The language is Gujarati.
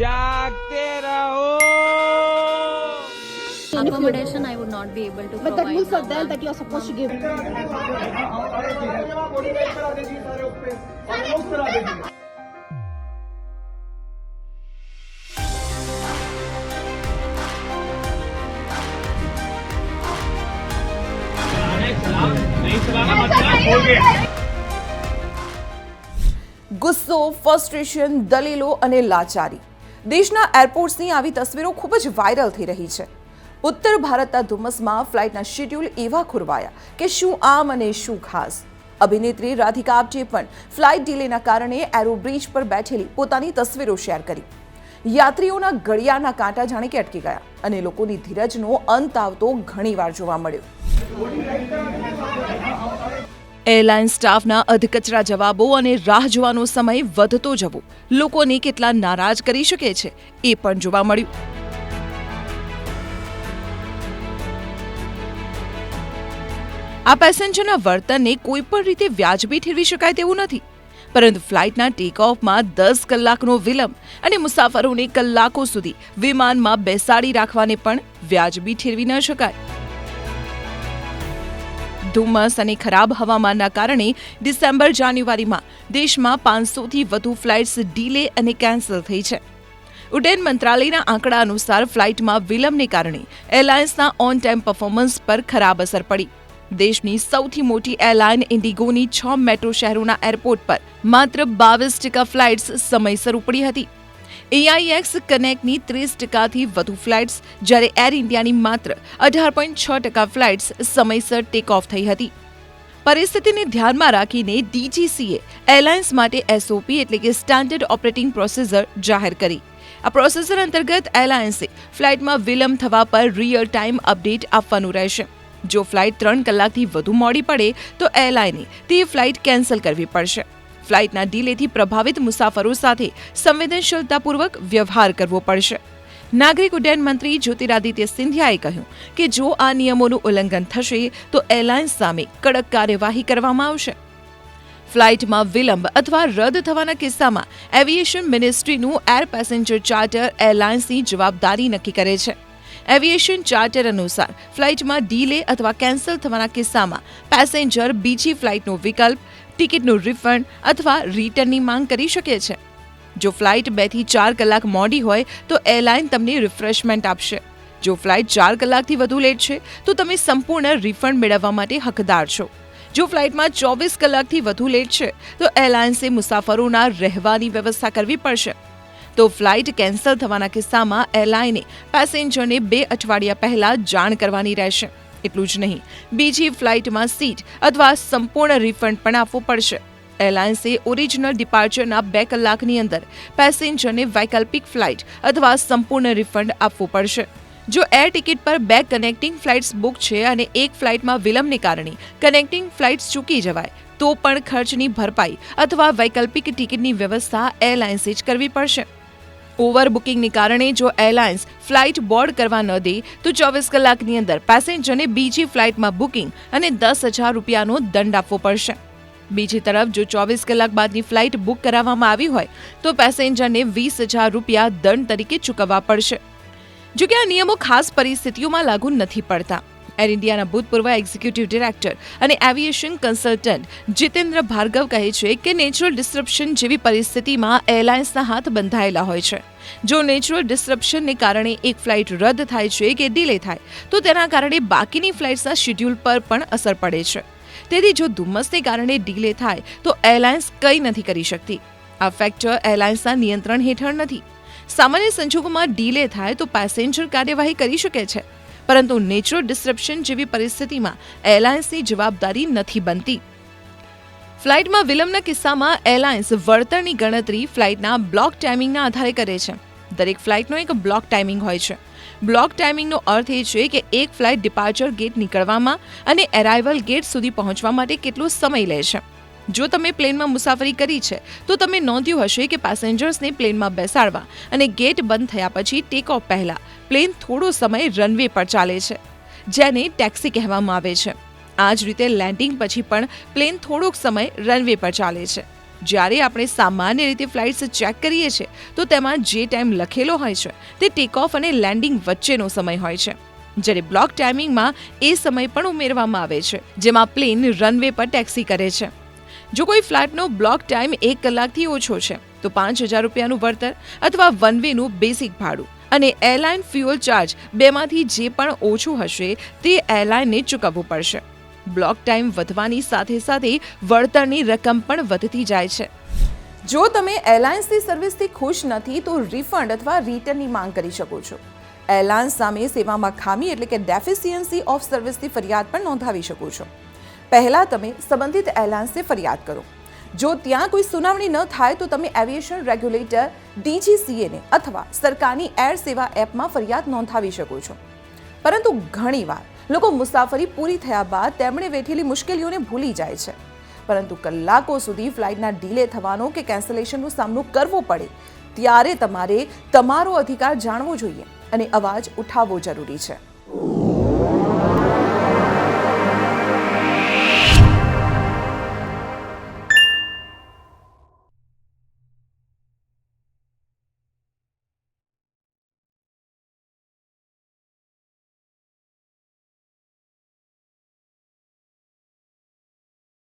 જાગતે રહો accommodation I would not be able to But that provide. rules are that you are supposed to give. ગુસ્સો ફ્રસ્ટ્રેશન દલીલો અને લાચારી દેશના એરપોર્ટ્સની આવી તસવીરો ખૂબ જ વાયરલ થઈ રહી છે. ઉત્તર ભારતના ધુમ્મસમાં ફ્લાઇટના શેડ્યુલ એવા ખુરવાયા કે શું આમ અને શું ખાસ. અભિનેત્રી રાધિકા આપટે પણ ફ્લાઇટ ડિલેના કારણે એરો બ્રિજ પર બેઠેલી પોતાની તસવીરો શેર કરી. યાત્રીઓના ગળિયાના કાંટા જાણે કે અટકી ગયા અને લોકોની ધીરજનો અંત આવતો ઘણીવાર જોવા મળ્યો. એરલાઇન સ્ટાફના અધકચરા જવાબો અને રાહ જોવાનો સમય વધતો જવો. લોકોને કેટલા નારાજ કરી શકે છે એ પણ જોવા મળ્યું. આ પેસેન્જરના વર્તનને કોઈ પણ રીતે વ્યાજબી ઠેરવી શકાય તેવું નથી. પરંતુ ફ્લાઇટના ટેક ઓફમાં દસ કલાકનો વિલંબ અને મુસાફરોને કલાકો સુધી વિમાનમાં બેસાડી રાખવાને પણ વ્યાજબી ઠેરવી ન શકાય. ધુમ્મસ અને ખરાબ હવામાનના કારણે ડિસેમ્બર જાન્યુઆરીમાં દેશમાં પાંચસોથી વધુ ફ્લાઇટ્સ ડીલે અને કેન્સલ થઈ છે. ઉડ્ડયન મંત્રાલયના આંકડા અનુસાર ફ્લાઇટમાં વિલંબને કારણે એરલાઇન્સના ઓન ટાઈમ પરફોર્મન્સ પર ખરાબ અસર પડી. દેશની સૌથી મોટી એરલાઇન ઇન્ડિગોની છ મેટ્રો શહેરોના એરપોર્ટ પર માત્ર બાવીસ ટકા ફ્લાઇટ્સ સમયસર ઉપડી હતી. એઆઈએક્સ કનેક્ટની ત્રીસ ટકાથી વધુ ફ્લાઇટ્સ, જ્યારે એર ઇન્ડિયાની માત્ર અઢાર પોઈન્ટ છ ટકા ફ્લાઇટ્સ સમયસર ટેક ઓફ થઈ હતી. પરિસ્થિતિને ધ્યાનમાં રાખીને ડીજીસીએ એરલાઇન્સ માટે એસઓપી એટલે કે સ્ટાન્ડર્ડ ઓપરેટિંગ પ્રોસીજર જાહેર કરી. આ પ્રોસેસર અંતર્ગત એરલાઇન્સે ફ્લાઇટમાં વિલંબ થવા પર રિયલ ટાઈમ અપડેટ આપવાનું રહેશે. જો ફ્લાઇટ ત્રણ કલાકથી વધુ મોડી પડે, તો એરલાઈને તે ફ્લાઇટ કેન્સલ કરવી પડશે. ફ્લાઇટના ડીલેથી પ્રભાવિત મુસાફરો સાથે સંવેદનશીલતાપૂર્વક વ્યવહાર કરવો પડશે. નાગરિક ઉડ્ડયન મંત્રી જ્યોતિરાદિત્ય સિંધિયાએ કહ્યું કે જો આ નિયમોનું ઉલ્લંઘન થશે, તો એરલાઇન્સ સામે કડક કાર્યવાહી કરવામાં આવશે. ફ્લાઇટમાં વિલંબ અથવા રદ થવાના કિસ્સામાં એવિએશન મિનિસ્ટ્રીનું એર પેસેન્જર ચાર્ટર એરલાઇન્સની જવાબદારી નક્કી કરે છે. એવિએશન ચાર્ટર અનુસાર ફ્લાઇટમાં ડીલે અથવા કેન્સલ થવાના કિસ્સામાં પેસેન્જર બીજી ફ્લાઇટનો વિકલ્પ ટિકિટનું રિફંડ અથવા રિટર્નની માંગ કરી શકે છે. જો ફ્લાઇટ બેથી ચાર કલાક મોડી હોય, તો એરલાઇન તમને રિફ્રેશમેન્ટ આપશે. જો ફ્લાઇટ ચાર કલાકથી વધુ લેટ છે, તો તમે સંપૂર્ણ રિફંડ મેળવવા માટે હકદાર છો. જો ફ્લાઇટમાં ચોવીસ કલાકથી વધુ લેટ છે, તો એરલાઇન્સે મુસાફરોના રહેવાની વ્યવસ્થા કરવી પડશે. તો ફ્લાઇટ કેન્સલ થવાના કિસ્સામાં એરલાઈને પેસેન્જરને બે અઠવાડિયા પહેલાં જાણ કરવાની રહેશે. એટલું જ નહીં. બીજી ફ્લાઇટમાં સીટ અથવા સંપૂર્ણ રિફંડ પણ આપવું પડશે. એરલાઇન્સે ઓરિજિનલ ડિપાર્ચરના બે કલાકની અંદર પેસેન્જરને વૈકલ્પિક ફ્લાઇટ અથવા સંપૂર્ણ રિફંડ આપવું પડશે. જો એર ટિકિટ પર બે કનેક્ટિંગ ફ્લાઇટ્સ બુક છે અને એક ફ્લાઇટમાં વિલંબને કારણે કનેક્ટિંગ ફ્લાઇટ્સ ચૂકી જવાય, તો પણ ખર્ચની ભરપાઈ અથવા વૈકલ્પિક ટિકિટની વ્યવસ્થા એરલાઇન્સે જ કરવી પડશે. ઓવર બુકિંગને કારણે જો એરલાઇન્સ ફ્લાઇટ બોર્ડ કરવા ન દે, તો ચોવીસ કલાકની અંદર પેસેન્જરને બીજી ફ્લાઇટમાં બુકિંગ અને દસ હજાર રૂપિયાનો દંડ આપવો પડશે. બીજી તરફ, જો ચોવીસ કલાક બાદની ફ્લાઇટ બુક કરાવવામાં આવી હોય, તો પેસેન્જરને વીસ હજાર રૂપિયા દંડ તરીકે ચૂકવવા પડશે. જો કે આ નિયમો ખાસ પરિસ્થિતિઓમાં લાગુ નથી પડતા. એર ઇન્ડિયાના ભૂતપૂર્વ એક્ઝિક્યુટિવ ડિરેક્ટર અને એવિએશન કન્સલ્ટન્ટ જીતેન્દ્ર ભાર્ગવ કહે છે કે નેચરલ ડિસ્ટ્રપ્શન જેવી પરિસ્થિતિમાં એરલાઇન્સના હાથ બંધાયેલા હોય છે. જો નેચરલ ડિસ્ટ્રપ્શનને કારણે એક ફ્લાઇટ રદ થાય છે કે ડિલે થાય, તો તેના કારણે બાકીની ફ્લાઇટ્સના શેડ્યુલ પર પણ અસર પડે છે. તેથી જો ધુમ્મસને કારણે ડિલે થાય, તો એરલાઇન્સ કંઈ નથી કરી શકતી. આ ફેક્ટર એરલાઇન્સના નિયંત્રણ હેઠળ નથી. સામાન્ય સંજોગોમાં ડીલે થાય તો પેસેન્જર કાર્યવાહી કરી શકે છે. પરંતુ નેચરલ ડિસ્ટ્રપ્શન જેવી પરિસ્થિતિમાં એરલાઇન્સની જવાબદારી નથી બનતી. ફ્લાઇટમાં વિલંબના કિસ્સામાં એરલાઇન્સ વળતરની ગણતરી ફ્લાઇટના બ્લોક ટાઈમિંગના આધારે કરે છે. દરેક ફ્લાઇટનો એક બ્લોક ટાઈમિંગ હોય છે. બ્લોક ટાઈમિંગનો અર્થ એ છે કે એક ફ્લાઇટ ડિપાર્ચર ગેટ નીકળવામાં અને એરાઇવલ ગેટ સુધી પહોંચવા માટે કેટલો સમય લે છે. જો તમે પ્લેનમાં મુસાફરી કરી છે, તો તમે નોંધ્યું હશે કે પેસેન્જર્સને પ્લેનમાં બેસાડવા અને ગેટ બંધ થયા પછી ટેક ઓફ પહેલાં. પ્લેન થોડો સમય રનવે પર ચાલે છે, જેને ટેક્સી કહેવામાં આવે છે. આ જ રીતે લેન્ડિંગ પછી પણ પ્લેન થોડોક સમય રનવે પર ચાલે છે. જ્યારે આપણે સામાન્ય રીતે ફ્લાઇટ્સ ચેક કરીએ છીએ, તો તેમાં જે ટાઈમ લખેલો હોય છે, તે ટેક ઓફ અને લેન્ડિંગ વચ્ચેનો સમય હોય છે. જ્યારે બ્લોક ટાઈમિંગમાં એ સમય પણ ઉમેરવામાં આવે છે, જેમાં પ્લેન રનવે પર ટેક્સી કરે છે. જો કોઈ ફ્લાઇટનો બ્લોક ટાઈમ એક કલાકથી ઓછો છે, તો પાંચ હજાર રૂપિયાનું વળતર અથવા વન વેનું બેસિક ભાડું અને એરલાઇન ફ્યુઅલ ચાર્જ બેમાંથી જે પણ ઓછું હશે તે એરલાઇનને ચૂકવવું પડશે. બ્લોક ટાઈમ વધવાની સાથે સાથે વળતરની રકમ પણ વધતી જાય છે. જો તમે એરલાઇન્સની સર્વિસથી ખુશ નથી, તો રિફંડ અથવા રિટર્નની માંગ કરી શકો છો. એરલાઇન્સ સામે સેવામાં ખામી એટલે કે ડેફિસિયન્સી ઓફ સર્વિસની ફરિયાદ પણ નોંધાવી શકો છો. પહેલાં તમે સંબંધિત એરલાઇન્સને ફરિયાદ કરો. જો ત્યાં કોઈ સુનાવણી ન થાય તો તમે એવિએશન રેગ્યુલેટર, ડીજીસીએને અથવા સરકારની એર સેવા એપમાં ફરિયાદ નોંધાવી શકો છો. પરંતુ ઘણીવાર લોકો મુસાફરી પૂરી થયા બાદ તેમણે વેઠેલી મુશ્કેલીઓને ભૂલી જાય છે. પરંતુ કલાકો સુધી ફ્લાઇટના ડીલે થવાનો કે કેન્સલેશનનો સામનો કરવો પડે, ત્યારે તમારે તમારો અધિકાર જાણવો જોઈએ અને અવાજ ઉઠાવવો જરૂરી છે.